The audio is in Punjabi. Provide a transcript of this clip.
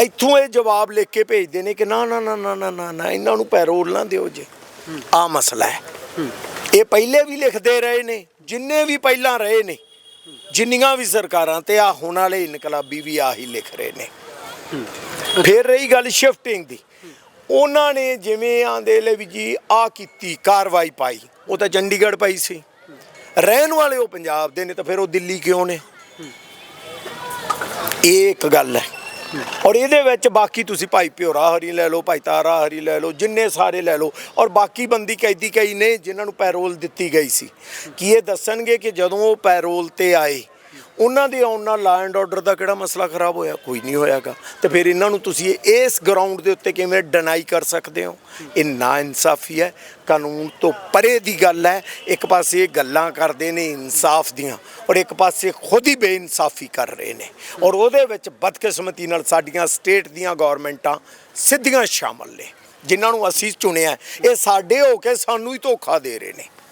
ਇੱਥੋਂ ਇਹ ਜਵਾਬ ਲਿਖ ਕੇ ਭੇਜਦੇ ਨੇ ਕਿ ਨਾ ਨਾ ਨਾ ਨਾ ਨਾ ਨਾ ਇਹਨਾਂ ਨੂੰ ਪੈਰੋਲ ਨਾ ਦਿਓ ਜੀ। ਆ ਮਸਲਾ ਹੈ। ਇਹ ਪਹਿਲੇ ਵੀ ਲਿਖਦੇ ਰਹੇ ਨੇ, ਜਿੰਨੇ ਵੀ ਪਹਿਲਾਂ ਰਹੇ ਨੇ, ਜਿੰਨੀਆਂ ਵੀ ਸਰਕਾਰਾਂ ਤੇ ਆ ਹੁਣ ਵਾਲੇ ਇਨਕਲਾਬੀ ਵੀ ਆਹੀ ਲਿਖ ਰਹੇ ਨੇ। ਫਿਰ ਰਹੀ ਗੱਲ ਸ਼ਿਫਟਿੰਗ ਦੀ। ਉਹਨਾਂ ਨੇ ਜਿਵੇਂ ਆਂਦੇ ਲੈ ਵੀ ਜੀ ਆ ਕੀਤੀ, ਕਾਰਵਾਈ ਪਾਈ, ਉਹ ਤਾਂ ਚੰਡੀਗੜ੍ਹ ਪਾਈ ਸੀ। ਰਹਿਣ ਵਾਲੇ ਉਹ ਪੰਜਾਬ ਦੇ ਨੇ ਤਾਂ ਫਿਰ ਉਹ ਦਿੱਲੀ ਕਿਉਂ ਨੇ? ਇਹ ਇੱਕ ਗੱਲ ਹੈ। ਔਰ ਇਹਦੇ ਵਿੱਚ ਬਾਕੀ ਤੁਸੀਂ ਭਾਈ ਪਿਓਰਾ ਹਰੀ ਲੈ ਲਓ, ਭਾਈ ਤਾਰਾ ਹਰੀ ਲੈ ਲਓ, ਜਿੰਨੇ ਸਾਰੇ ਲੈ ਲਓ। ਔਰ ਬਾਕੀ ਬੰਦੀ ਕੈਦੀ ਕਈ ਨੇ ਜਿਨ੍ਹਾਂ ਨੂੰ ਪੈਰੋਲ ਦਿੱਤੀ ਗਈ ਸੀ। ਕੀ ਇਹ ਦੱਸਣਗੇ ਕਿ ਜਦੋਂ ਉਹ ਪੈਰੋਲ ਤੇ ਆਏ ਉਹਨਾਂ ਦੇ ਆਉਣ ਨਾਲ ਲਾ ਐਂਡ ਆਰਡਰ ਦਾ ਕਿਹੜਾ ਮਸਲਾ ਖਰਾਬ ਹੋਇਆ? ਕੋਈ ਨਹੀਂ ਹੋਇਆਗਾ। ਤੇ ਫਿਰ ਇਹਨਾਂ ਨੂੰ ਤੁਸੀਂ ਇਸ ਗਰਾਊਂਡ ਦੇ ਉੱਤੇ ਕਿਵੇਂ ਡਿਨਾਈ ਕਰ ਸਕਦੇ ਹੋ? ਇਹ ਨਾ ਇਨਸਾਫੀ ਹੈ। ਕਾਨੂੰਨ ਤੋਂ ਪਰੇ ਦੀ ਗੱਲ ਹੈ। ਇੱਕ ਪਾਸੇ ਇਹ ਗੱਲਾਂ ਕਰਦੇ ਨੇ ਇਨਸਾਫ ਦੀਆਂ ਔਰ ਇੱਕ ਪਾਸੇ ਖੁਦ ਹੀ ਬੇਇਨਸਾਫੀ ਕਰ ਰਹੇ ਨੇ। ਔਰ ਉਹਦੇ ਵਿੱਚ ਬਦਕਿਸਮਤੀ ਨਾਲ ਸਾਡੀਆਂ ਸਟੇਟ ਦੀਆਂ ਗਵਰਨਮੈਂਟਾਂ ਸਿੱਧੀਆਂ ਸ਼ਾਮਲ ਨੇ। ਜਿਨ੍ਹਾਂ ਨੂੰ ਅਸੀਂ ਚੁਣਿਆ ਇਹ ਸਾਡੇ ਹੋ ਕੇ ਸਾਨੂੰ ਹੀ ਧੋਖਾ ਦੇ ਰਹੇ ਨੇ।